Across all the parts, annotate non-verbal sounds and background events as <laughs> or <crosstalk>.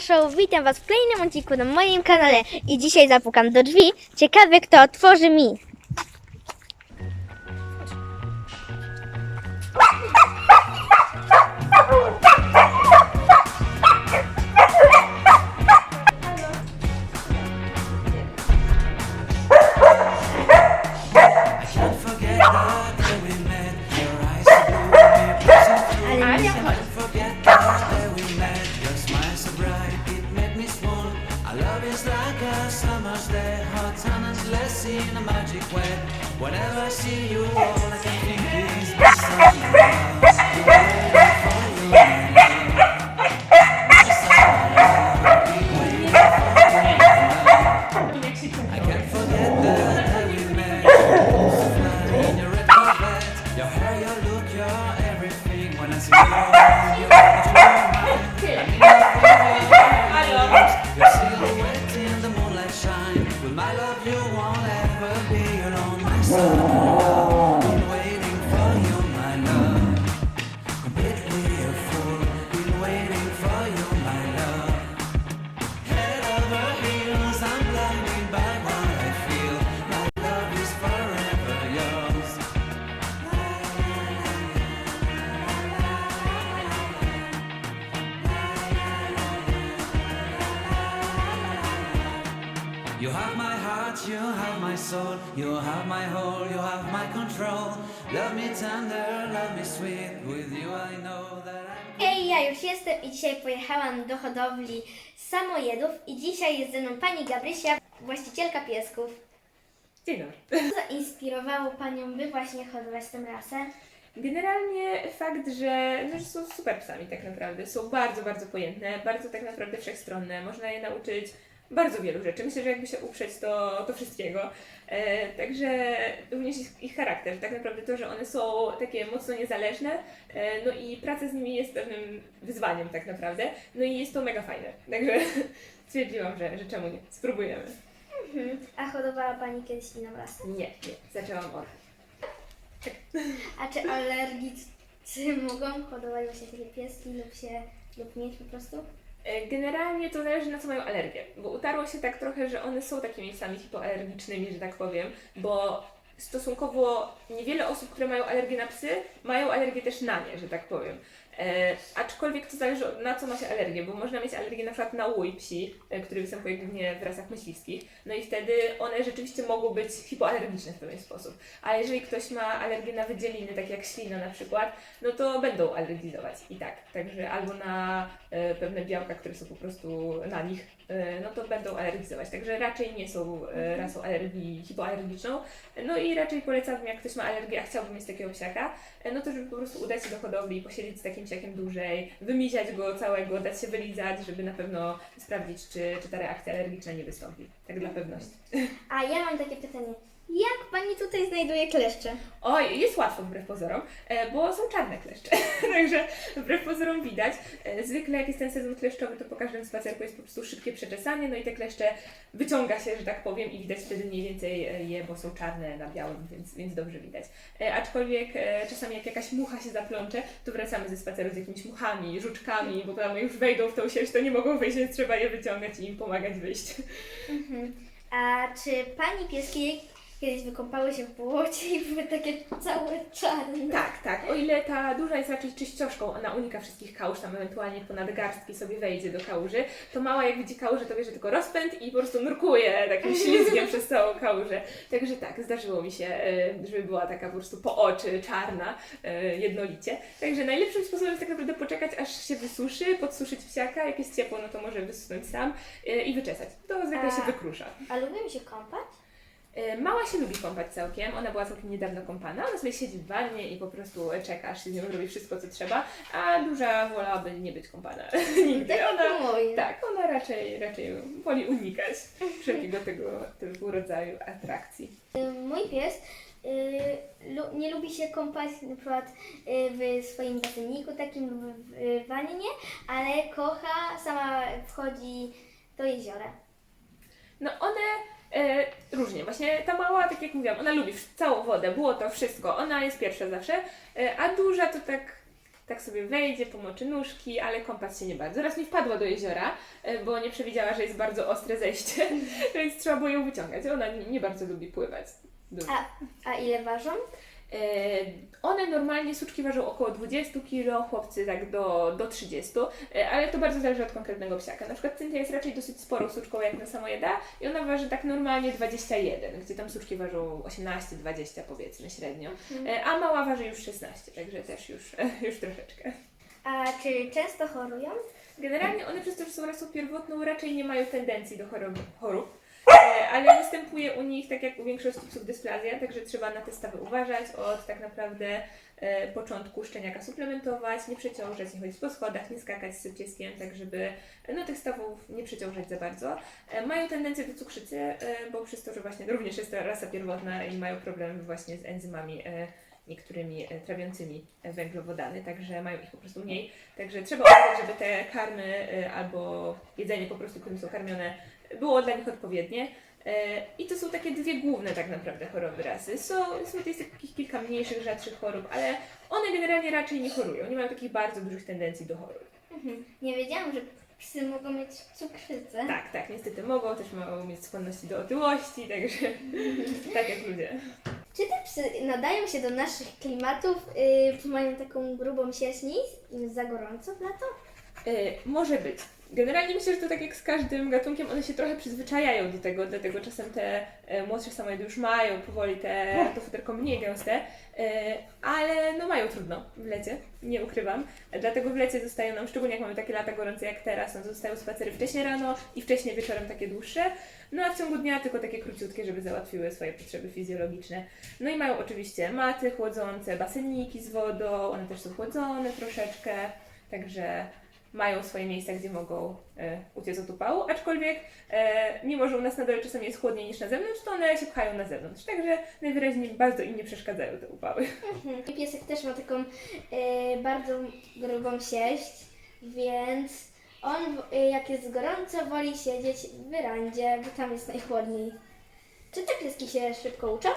Show, witam Was w kolejnym odcinku na moim kanale i dzisiaj zapukam do drzwi. Ciekawe kto otworzy mi. Day, hot and endless in a magic way. Whenever I see you, all I can think is the summer. My love, you won't ever be alone, my son. Heart, you have my soul, you have my whole, you have my control. Love me tender, love me sweet. With you I know that I'm. Hej, ja już jestem i dzisiaj pojechałam do hodowli samojedów i dzisiaj jest ze mną pani Gabrysia, właścicielka piesków. Dzień dobry. Co zainspirowało panią, by właśnie hodować tę rasę? Generalnie fakt, że, no, że są super psami tak naprawdę. Są bardzo, bardzo pojętne, bardzo tak naprawdę wszechstronne. Można je nauczyć bardzo wielu rzeczy. Myślę, że jakby się uprzeć, to, to wszystkiego. E, także również ich, ich charakter. Tak naprawdę to, że one są takie mocno niezależne, e, no i praca z nimi jest pewnym wyzwaniem tak naprawdę. No i jest to mega fajne. Także <laughs> stwierdziłam, że, że czemu nie. Spróbujemy. Mhm. A hodowała pani kiedyś inną rasę? Nie, nie. Zaczęłam od A czy alergicy mogą hodować właśnie takie pieski lub się, lub mieć po prostu? E, Generalnie to zależy na co mają alergię, bo utarło się tak trochę, że one są takimi psami hipoalergicznymi, że tak powiem, bo stosunkowo niewiele osób, które mają alergię na psy, mają alergię też na nie, że tak powiem. E, aczkolwiek to zależy na co ma się alergię, bo można mieć alergię na przykład na łój psi, e, który występuje głównie w rasach myśliwskich, no i wtedy one rzeczywiście mogą być hipoalergiczne w pewien sposób. A jeżeli ktoś ma alergię na wydzieliny, takie jak ślina na przykład, no to będą alergizować i tak. Także albo na e, pewne białka, które są po prostu na nich, no to będą alergizować. Także raczej nie są e, rasą alergii hipoalergiczną. No i raczej polecałabym, jak ktoś ma alergię, a chciałby mieć takiego psiaka, e, no to żeby po prostu udać się do hodowli, posiedzieć z takim psiakiem dłużej, wymisiać go całego, dać się wylizać, żeby na pewno sprawdzić, czy, czy ta reakcja alergiczna nie wystąpi. Tak dla pewności. A ja mam takie pytanie. Jak pani tutaj znajduje kleszcze? Oj, jest łatwo wbrew pozorom, e, bo są czarne kleszcze. <laughs> Także wbrew pozorom widać. E, Zwykle jak jest ten sezon kleszczowy, to po każdym spacerku jest po prostu szybkie przeczesanie, no i te kleszcze wyciąga się, że tak powiem, i widać wtedy mniej więcej e, je, bo są czarne na białym, więc, więc dobrze widać. Aczkolwiek czasami jak jakaś mucha się zaplącze, to wracamy ze spaceru z jakimiś muchami, żuczkami, bo tam już wejdą w tą sieć, to nie mogą wyjść, więc trzeba je wyciągać i im pomagać wyjść. Mhm. A czy pani pieski kiedyś wykąpały się w błocie i były takie całe czarne? Tak, tak. O ile ta duża jest raczej czyścioszką, ona unika wszystkich kałuż, tam ewentualnie ponad garstki sobie wejdzie do kałuży, to mała jak widzi kałużę, to bierze tylko rozpęd i po prostu nurkuje takim <laughs> ślizgiem przez całą kałużę. Także tak, zdarzyło mi się, e, żeby była taka po prostu po oczy, czarna, e, jednolicie. Także najlepszym sposobem jest tak naprawdę poczekać, aż się wysuszy, podsuszyć psiaka, jak jest ciepło, no to może wysunąć sam e, i wyczesać. To zwykle się A- wykrusza. A lubią się kąpać? E, Mała się lubi kąpać całkiem, ona była całkiem niedawno kąpana, ona sobie siedzi w wannie i po prostu czeka, aż się z nią robi wszystko, co trzeba, a duża wolałaby nie być kąpana <laughs> nigdy. Tak Ona, tak, ona raczej, raczej woli unikać wszelkiego tego typu rodzaju atrakcji. Y, Mój pies lu- nie lubi się kąpać na przykład w swoim baseniku takim lub w wannie, ale kocha, sama wchodzi do jeziora. No one e, różnie, właśnie ta mała, tak jak mówiłam, ona lubi całą wodę, było to wszystko, ona jest pierwsza zawsze, e, a duża to tak tak sobie wejdzie, pomoczy nóżki, ale kąpać się nie bardzo. Raz mi wpadła do jeziora, e, bo nie przewidziała, że jest bardzo ostre zejście, <laughs> więc trzeba było ją wyciągać. Ona nie, bardzo lubi pływać. A, a ile ważą? E, One normalnie, suczki ważą około 20 kg, chłopcy tak do, do 30, e, ale to bardzo zależy od konkretnego psiaka. Na przykład Cynthia jest raczej dosyć sporą suczką jak na samojeda i ona waży tak normalnie 21, gdzie tam suczki ważą 18-20 powiedzmy średnio, E, a mała waży już 16, także też już, <laughs> już troszeczkę. A czy często chorują? Generalnie one przez to, że są rasą pierwotną raczej nie mają tendencji do chorób, chorób ale występuje u nich, tak jak u większości psów, dysplazja, także trzeba na te stawy uważać od tak naprawdę e, początku szczeniaka suplementować, nie przeciążać, nie chodzić po schodach, nie skakać z pieskiem, tak żeby no, tych stawów nie przeciążać za bardzo. E, mają tendencję do cukrzycy, e, bo przez to, że właśnie również jest to rasa pierwotna i mają problemy właśnie z enzymami e, niektórymi e, trawiącymi e, węglowodany, także mają ich po prostu mniej. Także trzeba uważać, żeby te karmy e, albo jedzenie po prostu, którym są karmione, było dla nich odpowiednie. E, I to są takie dwie główne tak naprawdę choroby rasy. Są, są jest takich kilka mniejszych, rzadszych chorób, ale one generalnie raczej nie chorują. Nie mają takich bardzo dużych tendencji do chorób. Mhm. Nie wiedziałam, że psy mogą mieć cukrzycę. Tak, tak, niestety mogą, też mogą mieć skłonności do otyłości, także <laughs> tak jak ludzie. Czy te psy nadają się do naszych klimatów? Yy, mają taką grubą sierść, jest za gorąco w lato? E, może być. Generalnie myślę, że to tak jak z każdym gatunkiem, one się trochę przyzwyczajają do tego, dlatego czasem te e, młodsze samojedy już mają powoli te, to futerko mniej gęste, e, ale no mają trudno w lecie, nie ukrywam. Dlatego w lecie zostają nam, szczególnie jak mamy takie lata gorące jak teraz, no to zostają spacery wcześniej rano i wcześniej wieczorem takie dłuższe, no a w ciągu dnia tylko takie króciutkie, żeby załatwiły swoje potrzeby fizjologiczne. No i mają oczywiście maty chłodzące, baseniki z wodą, one też są chłodzone troszeczkę, także mają swoje miejsca, gdzie mogą e, uciec od upału, aczkolwiek e, mimo, że u nas na dole czasami jest chłodniej niż na zewnątrz, to one się pchają na zewnątrz, także najwyraźniej bardzo im nie przeszkadzają te upały. Mhm. Piesek też ma taką e, bardzo grubą sierść, więc on e, jak jest gorąco woli siedzieć w werandzie, bo tam jest najchłodniej. Czy te pieski się szybko uczą?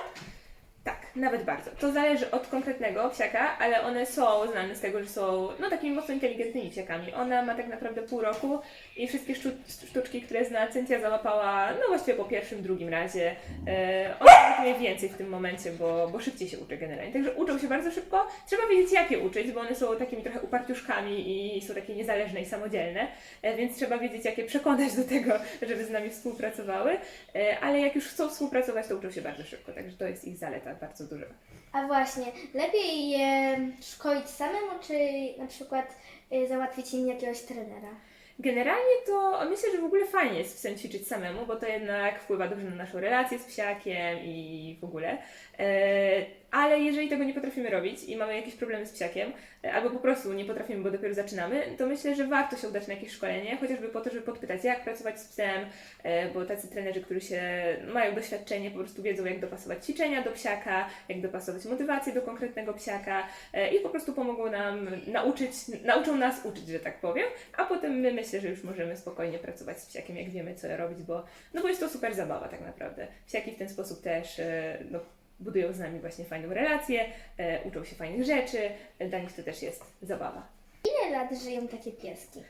Tak, nawet bardzo. To zależy od konkretnego psiaka, ale one są znane z tego, że są no, takimi mocno inteligentnymi psiakami. Ona ma tak naprawdę pół roku i wszystkie sztu- sztuczki, które zna, Cynthia załapała no właściwie po pierwszym, drugim razie. E, ona mniej więcej w tym momencie, bo, bo szybciej się uczy generalnie. Także uczą się bardzo szybko. Trzeba wiedzieć, jak je uczyć, bo one są takimi trochę uparciuszkami i są takie niezależne i samodzielne, e, więc trzeba wiedzieć, jak je przekonać do tego, żeby z nami współpracowały. E, ale jak już chcą współpracować, to uczą się bardzo szybko, także to jest ich zaleta bardzo duża. A właśnie, lepiej je szkolić samemu, czy na przykład e, załatwić im jakiegoś trenera? Generalnie to myślę, że w ogóle fajnie jest psem ćwiczyć samemu, bo to jednak wpływa dobrze na naszą relację z psiakiem i w ogóle. Ale jeżeli tego nie potrafimy robić i mamy jakieś problemy z psiakiem, e, albo po prostu nie potrafimy, bo dopiero zaczynamy, to myślę, że warto się udać na jakieś szkolenie, chociażby po to, żeby podpytać, jak pracować z psem, e, bo tacy trenerzy, którzy się mają doświadczenie, po prostu wiedzą, jak dopasować ćwiczenia do psiaka, jak dopasować motywację do konkretnego psiaka e, i po prostu pomogą nam nauczyć, nauczą nas uczyć, że tak powiem, a potem my myślę, że już możemy spokojnie pracować z psiakiem, jak wiemy, co robić, bo, no bo jest to super zabawa tak naprawdę. Psiaki w ten sposób też no, budują z nami właśnie fajną relację, e, uczą się fajnych rzeczy, e, dla nich to też jest zabawa. Ile lat żyją takie pieski?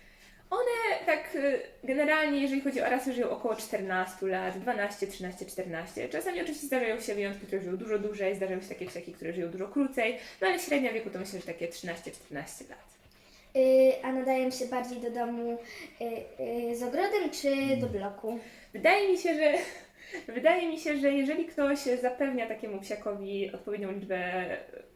One tak y, generalnie, jeżeli chodzi o rasy, żyją około 14 lat, 12, 13, 14. Czasami oczywiście zdarzają się wyjątki, które żyją dużo dłużej, zdarzają się takie psiaki, które żyją dużo krócej, no ale średnia wieku to myślę, że takie 13-14 lat. Y, a nadają się bardziej do domu y, y, z ogrodem, czy do bloku? Wydaje mi się, że wydaje mi się, że jeżeli ktoś zapewnia takiemu psiakowi odpowiednią liczbę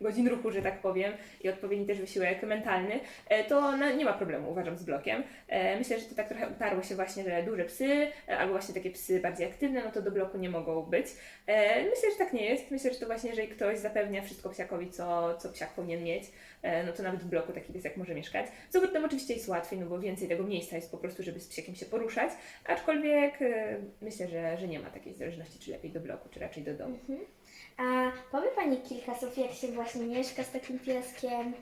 godzin ruchu, że tak powiem, i odpowiedni też wysiłek mentalny, e, to na, nie ma problemu, uważam, z blokiem. E, Myślę, że to tak trochę utarło się właśnie, że duże psy, e, albo właśnie takie psy bardziej aktywne, no to do bloku nie mogą być. Myślę, że tak nie jest. Myślę, że to właśnie, jeżeli ktoś zapewnia wszystko psiakowi, co, co psiak powinien mieć, no to nawet w bloku taki piesek może mieszkać. Z oczywiście jest łatwiej, no bo więcej tego miejsca jest po prostu, żeby z psiakiem się poruszać, aczkolwiek myślę, że, że nie ma takiej zależności, czy lepiej do bloku, czy raczej do domu. A powie Pani kilka słów, jak się właśnie mieszka z takim pieskiem?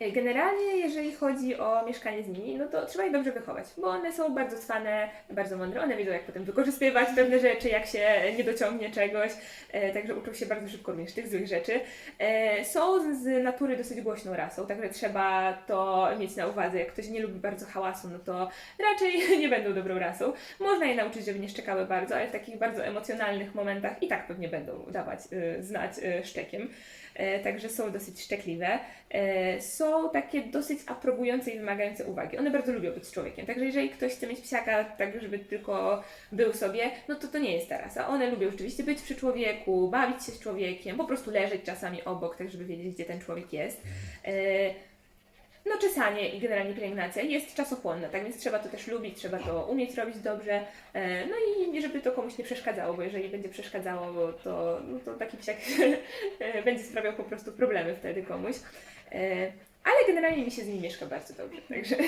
E, Generalnie, jeżeli chodzi o mieszkanie z nimi, no to trzeba je dobrze wychować, bo one są bardzo cwane, bardzo mądre, one wiedzą jak potem wykorzystywać pewne rzeczy, jak się nie dociągnie czegoś, e, także uczą się bardzo szybko również tych złych rzeczy. E, Są z natury dosyć głośną rasą, także trzeba to mieć na uwadze. Jak ktoś nie lubi bardzo hałasu, no to raczej <laughs> nie będą dobrą rasą. Można je nauczyć, żeby nie szczekały bardzo, ale w takich bardzo emocjonalnych momentach i tak pewnie będą dawać y, znać y, szczekiem. E, Także są dosyć szczekliwe. E, Są takie dosyć aprobujące i wymagające uwagi. One bardzo lubią być z człowiekiem. Także jeżeli ktoś chce mieć psiaka tak, żeby tylko był sobie, no to to nie jest ta rasa. One lubią rzeczywiście być przy człowieku, bawić się z człowiekiem, po prostu leżeć czasami obok, tak żeby wiedzieć, gdzie ten człowiek jest. E, no czesanie i generalnie pielęgnacja jest czasochłonna, tak więc trzeba to też lubić, trzeba to umieć robić dobrze, e, no i żeby to komuś nie przeszkadzało, bo jeżeli będzie przeszkadzało, to, no to taki psiak e, <laughs> będzie sprawiał po prostu problemy wtedy komuś. Ale generalnie mi się z nimi mieszka bardzo dobrze, także <laughs>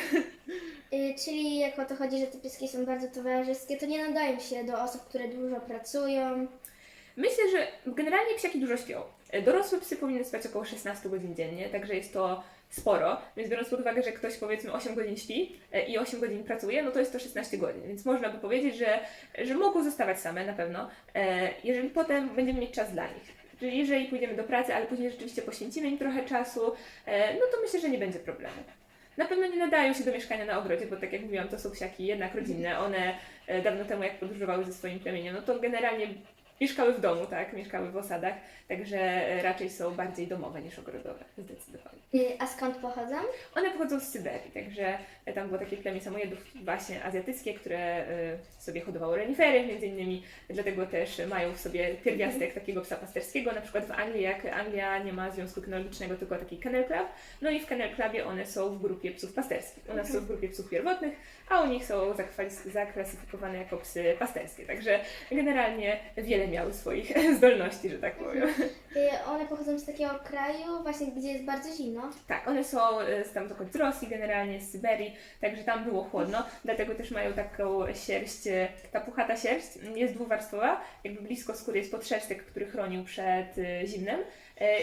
Y, czyli jak o to chodzi, że te pieski są bardzo towarzyskie, to nie nadają się do osób, które dużo pracują. myślę, że generalnie psiaki dużo śpią. E, Dorosłe psy powinny spać około 16 godzin dziennie, także jest to sporo, więc biorąc pod uwagę, że ktoś powiedzmy 8 godzin śpi e, i 8 godzin pracuje, no to jest to 16 godzin, więc można by powiedzieć, że, że mogą zostawać same na pewno, e, jeżeli potem będziemy mieć czas dla nich. Czyli jeżeli pójdziemy do pracy, ale później rzeczywiście poświęcimy im trochę czasu, e, no to myślę, że nie będzie problemu. Na pewno nie nadają się do mieszkania na ogrodzie, bo tak jak mówiłam, to są psiaki jednak rodzinne. One e, dawno temu, jak podróżowały ze swoim plemieniem, no to generalnie mieszkały w domu, tak? Mieszkały w osadach, także raczej są bardziej domowe niż ogrodowe, zdecydowanie. A skąd pochodzą? One pochodzą z Syberii, także e, tam było takie plemię samojedów właśnie azjatyckie, które e, sobie hodowało renifery między innymi, dlatego też mają w sobie pierwiastek takiego psa pasterskiego, na przykład w Anglii, jak Anglia nie ma związku kynologicznego, tylko taki kennel club, no i w kennel clubie one są w grupie psów pasterskich. U nas są w grupie psów pierwotnych, a u nich są zaklasyfikowane jako psy pasterskie, także generalnie wiele miały swoich <laughs> zdolności, że tak powiem. Y, One pochodzą z takiego kraju, właśnie gdzie jest bardzo zimno. Tak, one są z tam z Rosji, generalnie z Syberii, także tam było chłodno, dlatego też mają taką sierść, e, ta puchata sierść jest dwuwarstwowa, jakby blisko skóry jest podszерstek, który chronił przed zimnem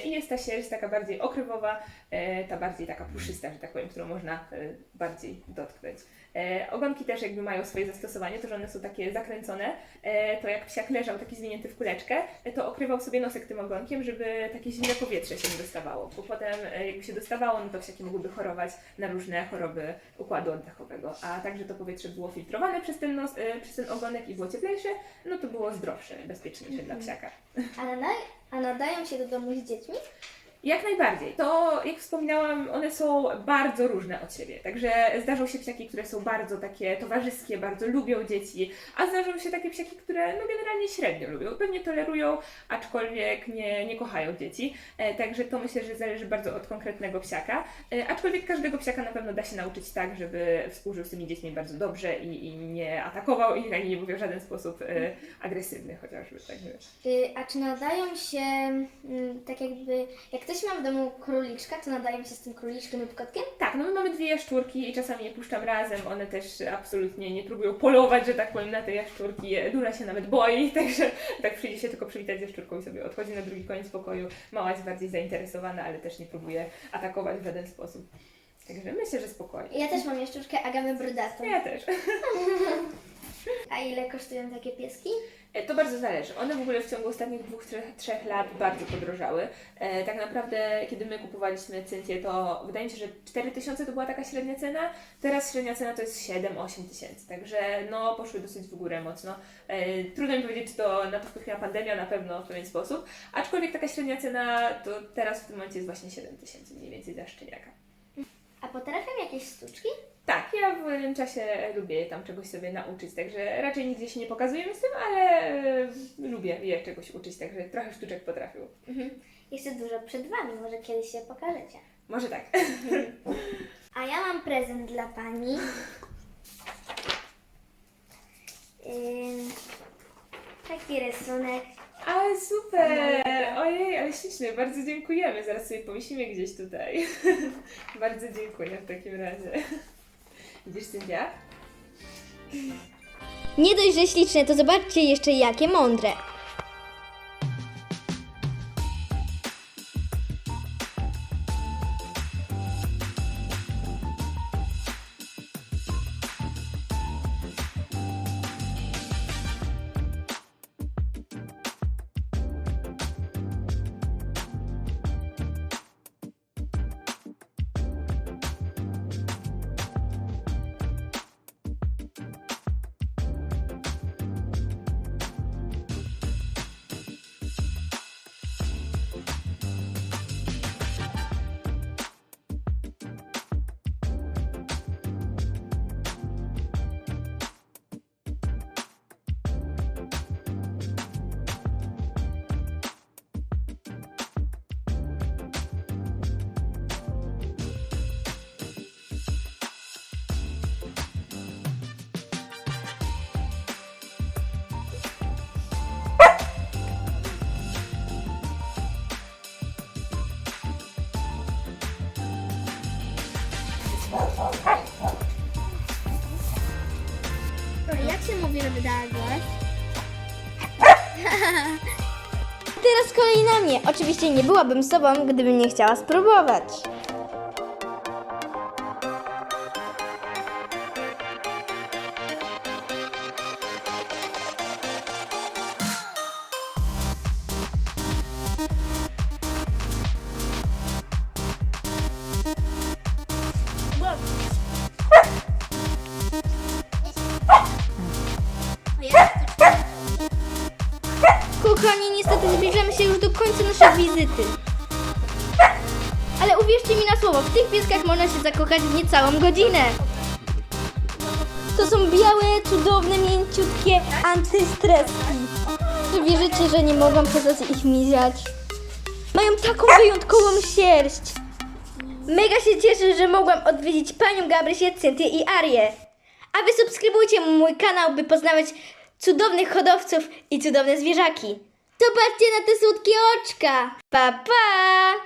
i jest ta sierść taka bardziej okrywowa, e, ta bardziej taka puszysta, że tak powiem, którą można e, bardziej dotknąć. E, Ogonki też jakby mają swoje zastosowanie, to że one są takie zakręcone, e, to jak psiak leżał taki zwinięty w kuleczkę, e, to okrywał sobie nosek tym ogonkiem, żeby takie zimne powietrze się nie dostawało, bo potem e, jakby się dostawało, no to psiaki mogłyby chorować na różne choroby układu oddechowego, a także to powietrze było filtrowane przez ten, nos, e, przez ten ogonek i było cieplejsze, no to było zdrowsze, bezpieczniejsze dla psiaka. A, nadaj, a nadają się do domu z dziećmi? Jak najbardziej. To, jak wspominałam, one są bardzo różne od siebie. Także zdarzą się psiaki, które są bardzo takie towarzyskie, bardzo lubią dzieci, a zdarzą się takie psiaki, które no, generalnie średnio lubią. Pewnie tolerują, aczkolwiek nie, nie kochają dzieci. E, także to myślę, że zależy bardzo od konkretnego psiaka. E, aczkolwiek każdego psiaka na pewno da się nauczyć tak, żeby współżył z tymi dziećmi bardzo dobrze i, i nie atakował ich, ani nie mówił w żaden sposób e, agresywny chociażby. Także. Y, A czy nadają się, mm, tak jakby, jak ktoś ma w domu króliczka, to nadają się z tym króliczkiem lub kotkiem? Tak, no my mamy dwie jaszczurki i czasami je puszczam razem. One też absolutnie nie próbują polować, że tak powiem, na te jaszczurki. Duża się nawet boi, <laughs> także tak przyjdzie się tylko przywitać z jaszczurką i sobie odchodzi na drugi koniec pokoju. Mała jest bardziej zainteresowana, ale też nie próbuje atakować w żaden sposób. Także myślę, że spokojnie. Ja też mam jaszczurkę Agamę Brodatą. Ja też. <laughs> A ile kosztują takie pieski? E, To bardzo zależy. One w ogóle w ciągu ostatnich dwóch, trzech, trzech lat bardzo podrożały. E, tak naprawdę, kiedy my kupowaliśmy Cynthię, to wydaje mi się, że 4000 to była taka średnia cena. Teraz średnia cena to jest 7-8 tysięcy. Także no, poszły dosyć w górę mocno. E, trudno mi powiedzieć, czy to na to wpłynęła pandemia, na pewno w pewien sposób. Aczkolwiek taka średnia cena to teraz w tym momencie jest właśnie 7 tysięcy mniej więcej za szczeniaka. A potrafią jakieś sztuczki? Tak, ja w wolnym czasie lubię tam czegoś sobie nauczyć, także raczej nigdzie się nie pokazujemy z tym, ale e, lubię je czegoś uczyć, także trochę sztuczek potrafił. Mhm. Jeszcze dużo przed Wami, może kiedyś się pokażecie. Może tak. A ja mam prezent dla Pani. <laughs> Ym, taki rysunek. Ale super! Ojej, ale śliczny, bardzo dziękujemy. Zaraz sobie powiesimy gdzieś tutaj. <laughs> bardzo dziękuję w takim razie. Widzisz, Cynthia? Nie dość, że śliczne, to zobaczcie jeszcze jakie mądre. Teraz kolej na mnie. Oczywiście nie byłabym sobą, gdybym nie chciała spróbować. Ale uwierzcie mi na słowo, w tych pieskach można się zakochać w niecałą godzinę. To są białe, cudowne, mięciutkie antystreski. Czy wierzycie, że nie mogłam przez ich miziać? Mają taką wyjątkową sierść. Mega się cieszę, że mogłam odwiedzić panią Gabrysię, Cynthię i Arię. A wy subskrybujcie mój kanał, by poznawać cudownych hodowców i cudowne zwierzaki. Zobaczcie na te słodkie oczka. Pa, pa!